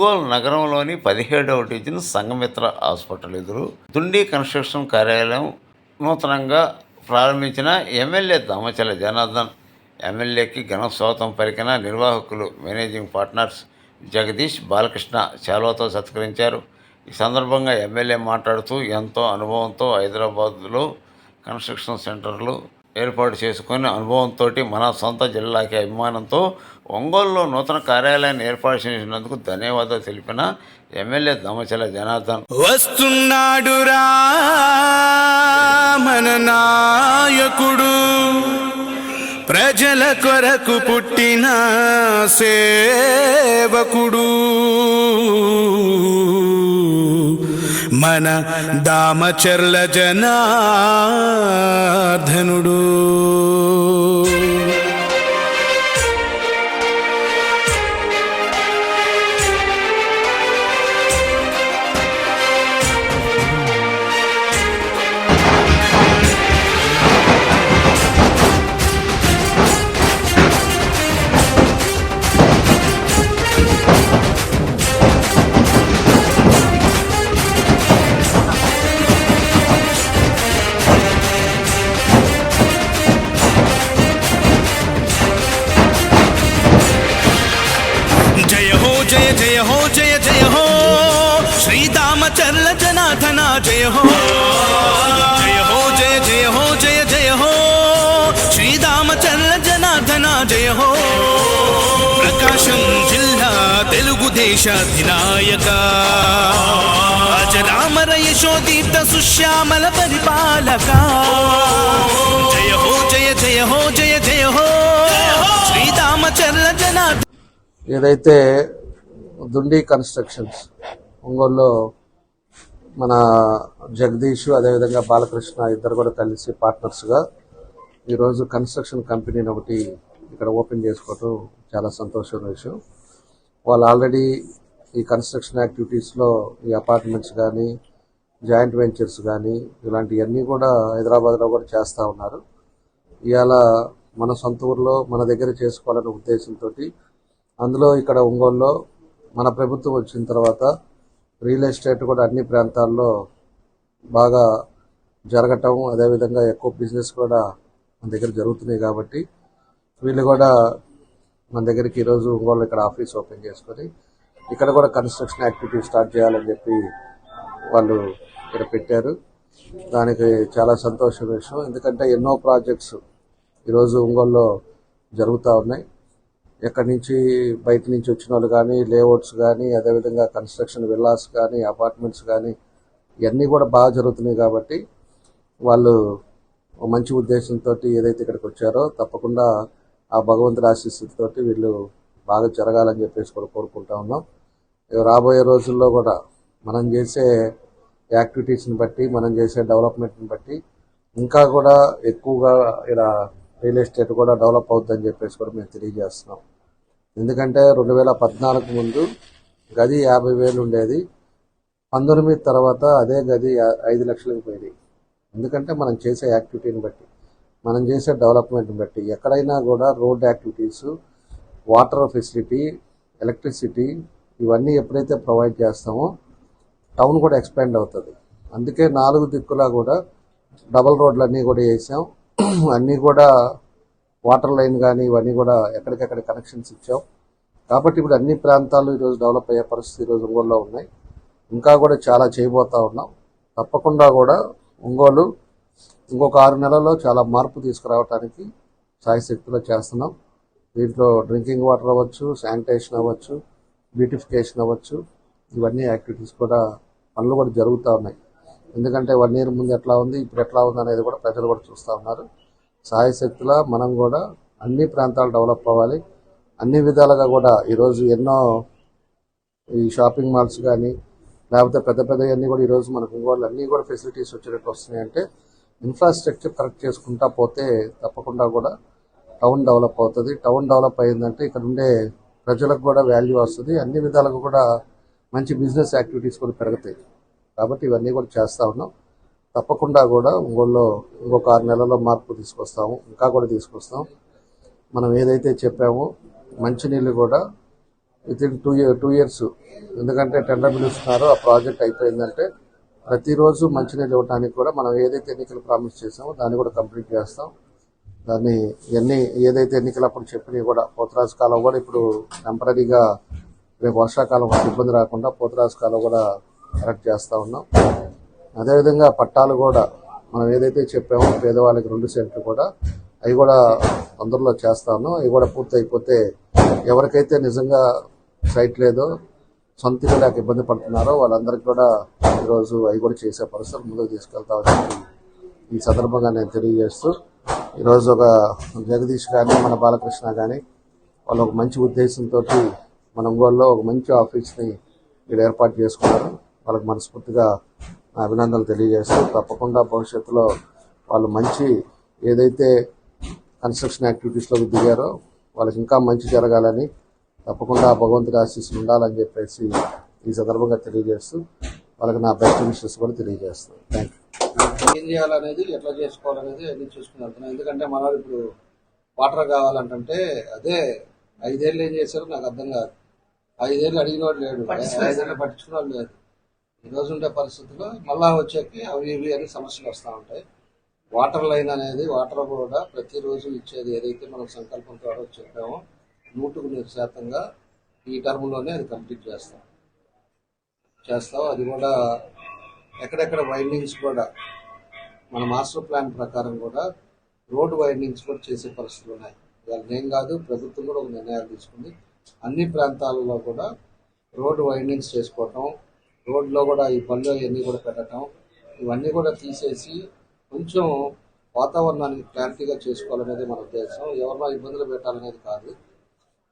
ఒంగోలు నగరంలోని పదిహేడవ division Sanghamitra hospital ఎదురు దుండి కన్స్ట్రక్షన్ కార్యాలయం నూతనంగా ప్రారంభించిన ఎమ్మెల్యే దామచల జనార్దన్ ఎమ్మెల్యేకి ఘనస్వాగతం పలికిన నిర్వాహకులు మేనేజింగ్ పార్ట్నర్స్ జగదీష్ బాలకృష్ణ చాలవతో సత్కరించారు. ఈ సందర్భంగా ఎమ్మెల్యే మాట్లాడుతూ ఎంతో అనుభవంతో హైదరాబాద్లో కన్స్ట్రక్షన్ సెంటర్లు ఏర్పాటు చేసుకుని అనుభవంతో మన సొంత జిల్లాకి అభిమానంతో ఒంగోలులో నూతన కార్యాలయాన్ని ఏర్పాటు చేసినందుకు ధన్యవాదాలు తెలిపిన ఎమ్మెల్యే దమచల జనార్దన్. వస్తున్నాడు రా మన నాయకుడు. ప్రజల కొరకు పుట్టిన సేవకుడు. మన దామచర్ల జనార్దనుడు. జయ హో జయ జయ హో జయ జయ హో శ్రీరామచర్ల జనార్దన జయ హో జయ హో జయ జయ హో జయ జయ హో శ్రీరామచర్ల జనార్దన జయ హో ప్రకాశం జిల్లా తెలుగుదేశ అధినాయక అజరామర యశోదీప్త సుశ్యామల పరిపాలక జయ హో ఏదైతే దుండి కన్స్ట్రక్షన్స్ ఒంగోలులో మన జగదీష్ అదేవిధంగా బాలకృష్ణ ఇద్దరు కూడా కలిసి పార్ట్నర్స్గా ఈరోజు కన్స్ట్రక్షన్ కంపెనీని ఒకటి ఇక్కడ ఓపెన్ చేసుకోవటం చాలా సంతోషమైన విషయం. వాళ్ళు ఆల్రెడీ ఈ కన్స్ట్రక్షన్ యాక్టివిటీస్లో ఈ అపార్ట్మెంట్స్ కానీ జాయింట్ వెంచర్స్ కానీ ఇలాంటివన్నీ కూడా హైదరాబాద్లో కూడా చేస్తూ ఉన్నారు. ఇవాళ మన సొంత ఊర్లో మన దగ్గర చేసుకోవాలనే ఉద్దేశంతో అందులో ఇక్కడ ఒంగోలులో మన ప్రభుత్వం వచ్చిన తర్వాత రియల్ ఎస్టేట్ కూడా అన్ని ప్రాంతాల్లో బాగా జరగటం అదేవిధంగా ఎక్కువ బిజినెస్ కూడా మన దగ్గర జరుగుతున్నాయి కాబట్టి వీళ్ళు కూడా మన దగ్గరికి ఈరోజు ఒంగోలు ఇక్కడ ఆఫీస్ ఓపెన్ చేసుకొని ఇక్కడ కూడా కన్స్ట్రక్షన్ యాక్టివిటీ స్టార్ట్ చేయాలని చెప్పి వాళ్ళు ఇక్కడ పెట్టారు. దానికి చాలా సంతోషం విషయం. ఎందుకంటే ఎన్నో ప్రాజెక్ట్స్ ఈరోజు ఒంగోలులో జరుగుతూ ఉన్నాయి. ఎక్కడి నుంచి బయట నుంచి వచ్చిన వాళ్ళు కానీ లేఅవుట్స్ కానీ అదేవిధంగా కన్స్ట్రక్షన్ విల్లాస్ కానీ అపార్ట్మెంట్స్ కానీ ఇవన్నీ కూడా బాగా జరుగుతున్నాయి కాబట్టి వాళ్ళు మంచి ఉద్దేశంతో ఏదైతే ఇక్కడికి వచ్చారో తప్పకుండా ఆ భగవంతుడి ఆశీస్సులతో వీళ్ళు బాగా జరగాలని చెప్పేసి కూడా కోరుకుంటా ఉన్నాం. రాబోయే రోజుల్లో కూడా మనం చేసే యాక్టివిటీస్ని బట్టి మనం చేసే డెవలప్మెంట్ని బట్టి ఇంకా కూడా ఎక్కువగా ఇలా రియల్ ఎస్టేట్ కూడా డెవలప్ అవుతుందని చెప్పేసి కూడా మేము తెలియజేస్తున్నాం. ఎందుకంటే రెండు వేల పద్నాలుగు ముందు గది యాభై వేలు ఉండేది. పంతొమ్మిది తర్వాత అదే గది ఐదు లక్షలకు పోయింది ఎందుకంటే మనం చేసే యాక్టివిటీని బట్టి మనం చేసే డెవలప్మెంట్ని బట్టి ఎక్కడైనా కూడా road activities water facility electricity ఇవన్నీ ఎప్పుడైతే ప్రొవైడ్ చేస్తామో టౌన్ కూడా ఎక్స్పాండ్ అవుతుంది. అందుకే నాలుగు దిక్కులా కూడా డబల్ రోడ్లన్నీ కూడా వేసాం. అన్నీ కూడా వాటర్ లైన్ కానీ ఇవన్నీ కూడా ఎక్కడికెక్కడ కనెక్షన్స్ ఇచ్చాం. కాబట్టి ఇప్పుడు అన్ని ప్రాంతాలు ఈరోజు డెవలప్ అయ్యే పరిస్థితి ఈరోజు ఒంగోలులో ఉన్నాయి. ఇంకా కూడా చాలా చేయబోతా ఉన్నాం. తప్పకుండా కూడా ఒంగోలు ఇంకొక ఆరు నెలల్లో చాలా మార్పు తీసుకురావడానికి సాయశక్తిలో చేస్తున్నాం. దీంట్లో డ్రింకింగ్ వాటర్ అవ్వచ్చు శానిటేషన్ అవ్వచ్చు బ్యూటిఫికేషన్ అవ్వచ్చు ఇవన్నీ యాక్టివిటీస్ కూడా పనులు కూడా జరుగుతూ ఉన్నాయి. ఎందుకంటే వన్ ఇయర్ ముందు ఎట్లా ఉంది ఇప్పుడు ఎట్లా ఉంది అనేది కూడా ప్రజలు కూడా చూస్తూ ఉన్నారు. సాయశక్తుల మనం కూడా అన్ని ప్రాంతాలు డెవలప్ అవ్వాలి. అన్ని విధాలుగా కూడా ఈరోజు ఎన్నో ఈ షాపింగ్ మాల్స్ కానీ లేకపోతే పెద్ద పెద్ద అన్నీ కూడా ఈరోజు మనకు ఇంకోళ్ళు అన్నీ కూడా ఫెసిలిటీస్ వచ్చేటట్టు వస్తున్నాయి అంటే ఇన్ఫ్రాస్ట్రక్చర్ కరెక్ట్ చేసుకుంటా పోతే తప్పకుండా కూడా టౌన్ డెవలప్ అవుతుంది. టౌన్ డెవలప్ అయిందంటే ఇక్కడ ఉండే ప్రజలకు కూడా వాల్యూ వస్తుంది. అన్ని విధాలుగా కూడా మంచి బిజినెస్ యాక్టివిటీస్ కూడా పెరుగుతాయి. కాబట్టి ఇవన్నీ కూడా చేస్తూ ఉన్నాం. తప్పకుండా కూడా ఒంగోలులో ఇంకొక ఆరు నెలల్లో మార్పు తీసుకొస్తాము ఇంకా కూడా తీసుకొస్తాం. మనం ఏదైతే చెప్పామో మంచినీళ్ళు కూడా within two year two years ఎందుకంటే టెండర్ పిలుస్తున్నారు ఆ ప్రాజెక్ట్ అయిపోయిందంటే ప్రతిరోజు మంచినీళ్ళు ఇవ్వడానికి కూడా మనం ఏదైతే ఎన్నికలు ప్రామిస్ చేసామో దాన్ని కూడా కంప్లీట్ చేస్తాం. దాన్ని ఎన్ని ఏదైతే ఎన్నికలు అప్పుడు చెప్పినవి కూడా పోతరాజు కాలం కూడా ఇప్పుడు టెంపరీగా రేపు వర్షాకాలం ఇబ్బంది రాకుండా పోతరాజు కాలం కూడా కరెక్ట్ చేస్తూ ఉన్నాం. అదేవిధంగా పట్టాలు కూడా మనం ఏదైతే చెప్పామో పేదవాళ్ళకి రెండు సెంట్లు కూడా అవి కూడా తొందరలో చేస్తాను. అవి కూడా పూర్తి అయిపోతే ఎవరికైతే నిజంగా సైట్ లేదో సొంతగా లేక ఇబ్బంది పడుతున్నారో వాళ్ళందరికీ కూడా ఈరోజు అవి కూడా చేసే పరిస్థితులు ముందుకు తీసుకెళ్తామని ఈ సందర్భంగా నేను తెలియజేస్తూ ఈరోజు ఒక జగదీష్ కానీ మన బాలకృష్ణ కానీ వాళ్ళు ఒక మంచి ఉద్దేశంతో మన ఒంగోలులో ఒక మంచి ఆఫీస్ని ఇక్కడ ఏర్పాటు చేసుకున్నారు. వాళ్ళకి మనస్ఫూర్తిగా అభినందనలు తెలియజేస్తూ తప్పకుండా భవిష్యత్తులో వాళ్ళు మంచి ఏదైతే కన్స్ట్రక్షన్ యాక్టివిటీస్లో దిగారో వాళ్ళకి ఇంకా మంచి జరగాలని తప్పకుండా భగవంతుడి ఆశీస్సులు ఉండాలని చెప్పేసి ఈ సందర్భంగా తెలియజేస్తూ వాళ్ళకి నా బెస్ట్ విషెస్ కూడా తెలియజేస్తాను. థ్యాంక్ యూ ఏం చేయాలనేది ఎట్లా చేసుకోవాలనేది అన్ని చూసుకుని వెళ్తున్నాం ఎందుకంటే మన ఇప్పుడు వాటర్ కావాలంటే అదే ఐదేళ్ళు ఏం చేశారో నాకు అర్థం కాదు. ఐదేళ్ళు అడిగిన వాడు లేడు ఐదేళ్ళు పట్టించుకున్న వాళ్ళు లేదు. ఈ రోజు ఉండే పరిస్థితుల్లో మళ్ళా వచ్చేకి అవి ఇవి అని సమస్యలు వస్తూ ఉంటాయి. వాటర్ లైన్ అనేది వాటర్ కూడా ప్రతిరోజు ఇచ్చేది ఏదైతే మనం సంకల్పం ద్వారా చెప్పామో నూటుకు నూరు శాతంగా ఈ టర్మ్లోనే అది కంప్లీట్ చేస్తాం. చేస్తాం. అది కూడా ఎక్కడెక్కడ వైండింగ్స్ కూడా మన మాస్టర్ ప్లాన్ ప్రకారం కూడా రోడ్ వైండింగ్స్ కూడా చేసే పరిస్థితులు ఉన్నాయి. ఇవాళ నేను కాదు ప్రభుత్వం కూడా ఒక నిర్ణయాలు తీసుకుంది. అన్ని ప్రాంతాలలో కూడా రోడ్డు వైండింగ్స్ చేసుకోవటం రోడ్లో కూడా ఈ పళ్ళు ఇవన్నీ కూడా పెట్టడం ఇవన్నీ కూడా తీసేసి కొంచెం వాతావరణానికి క్లారిటీగా చేసుకోవాలనేది మన ఉద్దేశం. ఎవరినో ఇబ్బందులు పెట్టాలనేది కాదు.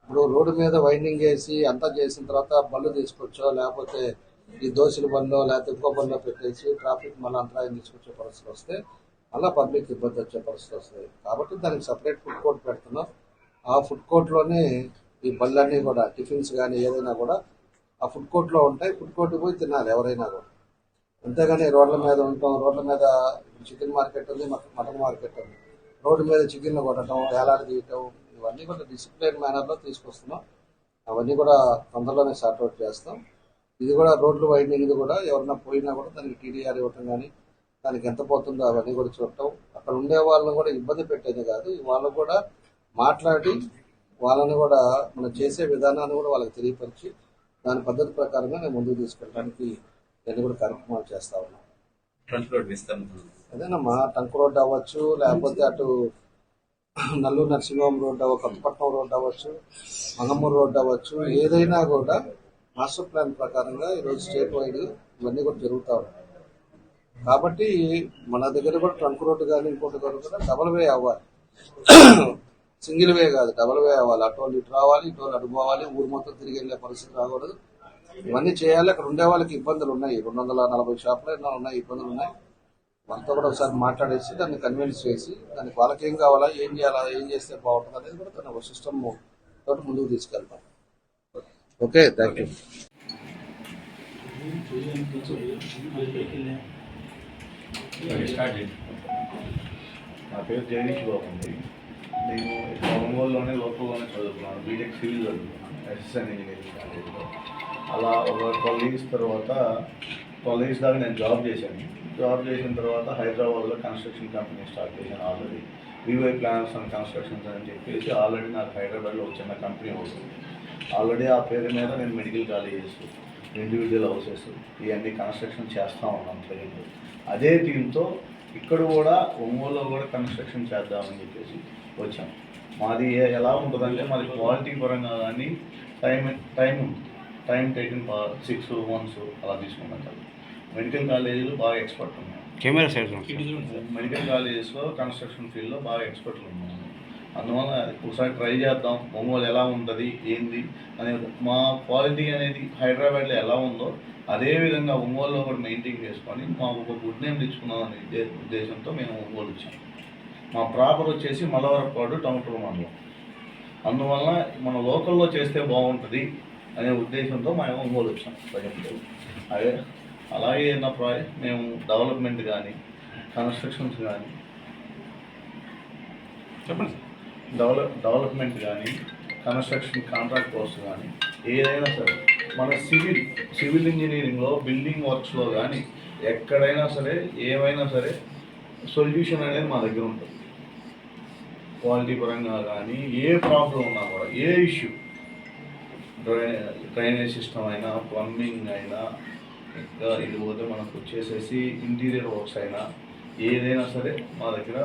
ఇప్పుడు రోడ్డు మీద వైండింగ్ చేసి అంతా చేసిన తర్వాత బళ్ళు తీసుకొచ్చో లేకపోతే ఈ దోశల బండ్లో లేకపోతే ఇంకో బండ్లో పెట్టేసి ట్రాఫిక్ మళ్ళీ అంతరాయం తీసుకొచ్చే పరిస్థితులు వస్తే మళ్ళీ పబ్లిక్ ఇబ్బంది వచ్చే పరిస్థితి వస్తుంది. కాబట్టి దానికి సపరేట్ ఫుడ్ కోర్ట్ పెడుతున్నాం. ఆ ఫుడ్ కోర్ట్లోనే ఈ బళ్ళన్నీ కూడా టిఫిన్స్ కానీ ఏదైనా కూడా ఆ ఫుడ్ కోర్ట్లో ఉంటాయి. ఫుడ్ కోర్ట్కి పోయి తినాలి ఎవరైనా కూడా. అంతేగాని రోడ్ల మీద ఉంటాం. రోడ్ల మీద చికెన్ మార్కెట్ ఉంది మటన్ మార్కెట్ ఉంది. రోడ్డు మీద చికెన్ కొట్టడం వేలాడి తీయటం ఇవన్నీ కూడా డిసిప్లిన్ మేనర్లో తీసుకొస్తున్నాం. అవన్నీ కూడా తొందరలోనే సార్ట్అవుట్ చేస్తాం. ఇది కూడా రోడ్లు వైండింగ్ కూడా ఎవరన్నా పోయినా కూడా దానికి టీడీఆర్ ఇవ్వటం కానీ దానికి ఎంత పోతుందో అవన్నీ కూడా చూడటం. అక్కడ ఉండే వాళ్ళని కూడా ఇబ్బంది పెట్టేది కాదు. వాళ్ళు కూడా మాట్లాడి వాళ్ళని కూడా మనం చేసే విధానాన్ని కూడా వాళ్ళకి తెలియపరిచి దాని పద్ధతి ప్రకారంగా నేను ముందుకు తీసుకెళ్ళడానికి నేను కూడా కార్యక్రమాలు చేస్తా ఉన్నాను. రోడ్ విస్తరణ అదేనమ్మా టంక్ రోడ్ అవ్వచ్చు లేకపోతే అటు నల్లూరు నరసింహం రోడ్ అవ్వ కొత్తపట్నం రోడ్ అవ్వచ్చు మంగమ్మూరు రోడ్ అవ్వచ్చు ఏదైనా కూడా మాస్టర్ ప్లాన్ ప్రకారంగా ఈరోజు స్టేట్ వైడ్ ఇవన్నీ కూడా జరుగుతూ ఉంటాయి కాబట్టి మన దగ్గర కూడా ట్రంక్ రోడ్డు కానీ ఇంకోటి కూడా డబల్ వే అవ్వాలి. సింగిల్ వే కాదు డబల్ వే అవ్వాలి. అటు వాళ్ళు ఇటు రావాలి ఇటు వాళ్ళు అటు పోవాలి ఊరు మొత్తం తిరిగి వెళ్ళే పరిస్థితి రాకూడదు. ఇవన్నీ చేయాలి. అక్కడ ఉండే వాళ్ళకి ఇబ్బందులు ఉన్నాయి. రెండు వందల నలభై షాపులు ఎన్నో ఉన్నాయి ఇబ్బందులు ఉన్నాయి. వాళ్ళతో కూడా ఒకసారి మాట్లాడేసి దాన్ని కన్విన్స్ చేసి దానికి వాళ్ళకి ఏం కావాలా ఏం చేయాలా ఏం చేస్తే బాగుంటుంది అనేది కూడా తన ఒక సిస్టమ్ తోటి ముందుకు తీసుకెళ్తాం. ఓకే థ్యాంక్ యూ నా పేరు జగదీష్ బాబు అండి. నేను ఇక్కడ ఒంగోలులోనే లోకల్లోనే చదువుకున్నాను. బీటెక్ సివిల్ చదువుకున్నాను. అసిస్టెంట్ ఇంజనీరింగ్ కాలేజీలో అలా ఒక ట్వెల్వ్ ఇయర్స్ తర్వాత ట్వెల్వ్ ఇయర్స్ దాకా నేను జాబ్ చేశాను. జాబ్ చేసిన తర్వాత హైదరాబాద్లో కన్స్ట్రక్షన్ కంపెనీ స్టార్ట్ చేశాను already VY plans and constructions అని చెప్పేసి ఆల్రెడీ నాకు హైదరాబాద్లో ఒక చిన్న కంపెనీ అవుతుంది ఆల్రెడీ ఆ పేరు మీద నేను మెడికల్ కాలేజెస్ ఇండివిజువల్ హౌసెస్ ఇవన్నీ కన్స్ట్రక్షన్ చేస్తూ ఉన్నాను ట్రైన్లో అదే టీంతో ఇక్కడ కూడా ఒంగోలులో కూడా కన్స్ట్రక్షన్ చేద్దామని చెప్పేసి వచ్చాం. మాది ఏ- ఎలా ఉంటుందంటే మాది క్వాలిటీ పరంగా కానీ time time time taking six months అలా తీసుకుంటాం కదా మెడికల్ కాలేజీలు బాగా ఎక్స్పర్ట్ ఉన్నాయి కెమెరా సైడ్ మెడికల్ కాలేజెస్లో కన్స్ట్రక్షన్ ఫీల్డ్లో బాగా ఎక్స్పర్ట్లు ఉన్నాము అందువల్ల ఒకసారి ట్రై చేద్దాం ఒంగోలు ఎలా ఉంటుంది ఏంది అనేది మా క్వాలిటీ అనేది హైదరాబాద్లో ఎలా ఉందో అదేవిధంగా ఒంగోలులో కూడా మెయింటైన్ చేసుకొని మాకు ఒక గుడ్ నేమ్ తెచ్చుకుందాం అనే ఉద్దేశంతో మేము ఒంగోలు వచ్చాం. మా ప్రాపర్ వచ్చేసి మలవరపాడు టమటూరు మండలం. అందువల్ల మన లోకల్లో చేస్తే బాగుంటుంది అనే ఉద్దేశంతో మేము ఒంగోలు వచ్చాం. ప్రజెంట్ అదే అలాగే నా ప్రాజెక్ట్ మేము డెవలప్మెంట్ కానీ కన్స్ట్రక్షన్స్ కానీ చెప్పండి డెవలప్ డెవలప్మెంట్ కానీ కన్స్ట్రక్షన్ కాంట్రాక్ట్ కోర్స్ కానీ ఏదైనా సరే మన సివిల్ సివిల్ ఇంజనీరింగ్లో బిల్డింగ్ వర్క్స్లో కానీ ఎక్కడైనా సరే ఏమైనా సరే సొల్యూషన్ అనేది మా దగ్గర ఉంటుంది. క్వాలిటీ పరంగా కానీ ఏ ప్రాబ్లం ఉన్నా కూడా ఏ ఇష్యూ డ్రై డ్రైనేజ్ సిస్టమ్ అయినా ప్లంబింగ్ అయినా ఇంకా ఇది పోతే మనకు వచ్చేసేసి ఇంటీరియర్ వర్క్స్ అయినా ఏదైనా సరే మా దగ్గర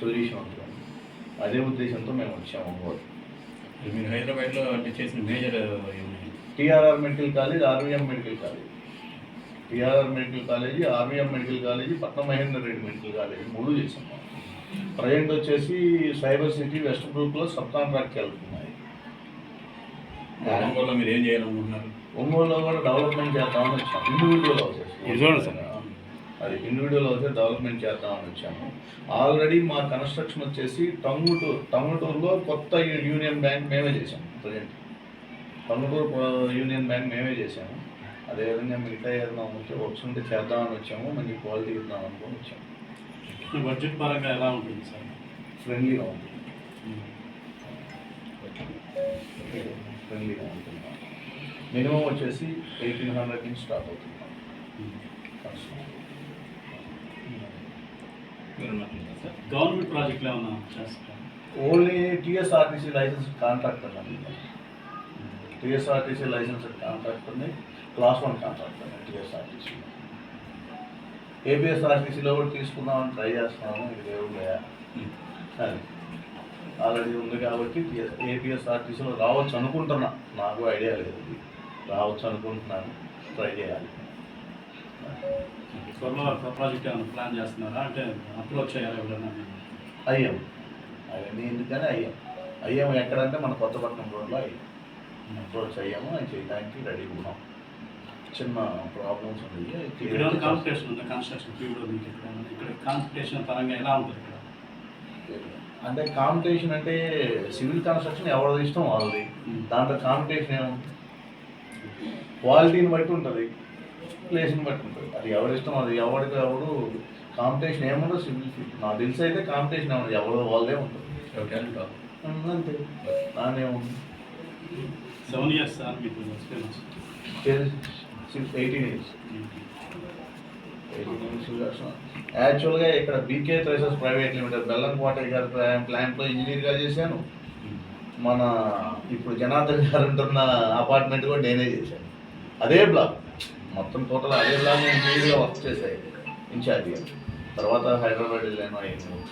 సొల్యూషన్ ఉంటుంది. అదే ఉద్దేశంతో మేము వచ్చాము మీరు హైదరాబాద్లో అంటే చేసిన major TRR medical college RVM medical college TRR medical college RVM medical college Patnam Mahender Reddy medical college మూడు చేసాం ప్రజెంట్ వచ్చేసి సైబర్ సిటీ వెస్ట్ గ్రూప్లో సబ్ కాంట్రాక్ట్కి వెళ్తున్నాయి. ఒంగోలులో మీరు ఏం చేయాలనుకుంటున్నారు? ఒంగోలులో కూడా డెవలప్మెంట్ చేద్దామని వచ్చాము ఇండివిజువల్ హౌసెస్. అది ఇండివిజువల్ హౌసెస్ డెవలప్మెంట్ చేద్దామని వచ్చాము. ఆల్రెడీ మా కన్స్ట్రక్షన్ వచ్చేసి టంగుటూరు టంగుటూరులో కొత్త యూనియన్ బ్యాంక్ మేమే చేసాము ప్రజెంట్ టంగుటూరు ప- యూనియన్ బ్యాంక్ మేమే చేసాము అదేవిధంగా మిగతా ఏదైనా ఉంటే వర్క్స్ ఉంటే చేద్దామని వచ్చాము. మంచి క్వాలిటీ ఇద్దాం అనుకొని వచ్చాము. బడ్జెట్ పరంగా ఎలా ఉంటుంది సార్? ఫ్రెండ్లీగా ఉంటుంది. ఫ్రెండ్లీగా ఉంటుంది. మినిమం వచ్చేసి ఎయిటీన్ హండ్రెడ్ నుంచి స్టార్ట్ అవుతుంది. గవర్నమెంట్ ప్రాజెక్టులు ఏమన్నా చేస్తారా? ఓన్లీ టీఎస్ఆర్టీసీ లైసెన్స్ కాంట్రాక్టర్ అండి టీఎస్ఆర్టీసీ లైసెన్స్ కాంట్రాక్టర్ని క్లాస్ వన్ కాంట్రాక్టర్ టీఎస్ఆర్టీసీ. ఏపీఎస్ఆర్టీసీలో కూడా తీసుకుందామని ట్రై చేస్తున్నాము. ఇది దేవుడు అది ఆల్రెడీ ఉంది కాబట్టి ఏపీఎస్ఆర్టీసీలో రావచ్చు అనుకుంటున్నా. నాకు ఐడియా లేదు. రావచ్చు అనుకుంటున్నాను. ట్రై చేయాలి. త్వరలో ప్రాజెక్ట్ ఏమైనా ప్లాన్ చేస్తున్నారా? అంటే అప్రోచ్ అయ్యారు ఎవరైనా? అయ్యాం అవన్నీ ఎందుకని అయ్యాం అయ్యాము ఎక్కడంటే మన కొత్తపట్నం రోడ్లో అయ్యాం అప్రోచ్ అయ్యాము అది చేయడానికి రెడీగా ఉన్నాం. చిన్న ప్రాబ్లమ్స్ ఉన్నాయి. ఇక్కడ ఉందా? కన్స్ట్రక్షన్ ఫీల్డ్ మీకు ఇక్కడ కాంపిటీషన్ పరంగా ఎలా ఉంటుంది ఇక్కడ? అంటే కాంపిటీషన్ అంటే సివిల్ కన్స్ట్రక్షన్ ఎవరిది ఇష్టం వాళ్ళది. దాంట్లో కాంపిటీషన్ ఏముంది? క్వాలిటీని బట్టి ఉంటుంది. ప్లేస్ని బట్టి ఉంటుంది. అది ఎవరి ఇష్టం? అది ఎవరికి ఎవడు కాంపిటీషన్ ఏముండదు సివిల్ ఫీల్డ్ నాకు తెలిసి అయితే కాంపిటీషన్ ఏముండదు ఎవరు వాళ్ళదే ఉంటుంది. అంతే. దాని ఏముంది సెవెన్ ఇయర్స్ సార్ మీకు ఎక్స్పీరియన్స్ ఎయిటీన్ ఇయర్స్ యాక్చువల్గా ఇక్కడ బీకే థ్రెసెస్ ప్రైవేట్ లిమిటెడ్ బెల్లంకోట గారి ప్లాంట్లో ఇంజనీర్గా చేశాను మన ఇప్పుడు జనార్దన్ గారు ఉంటున్న అపార్ట్మెంట్ కూడా నేనే చేశాను అదే బ్లాక్ మొత్తం టోటల్ అదే బ్లాక్ నేను ఇంజనీర్గా వర్క్ చేశాను ఇన్ఛార్జిగా తర్వాత హైదరాబాద్ వెళ్ళాను అవన్నీ వర్క్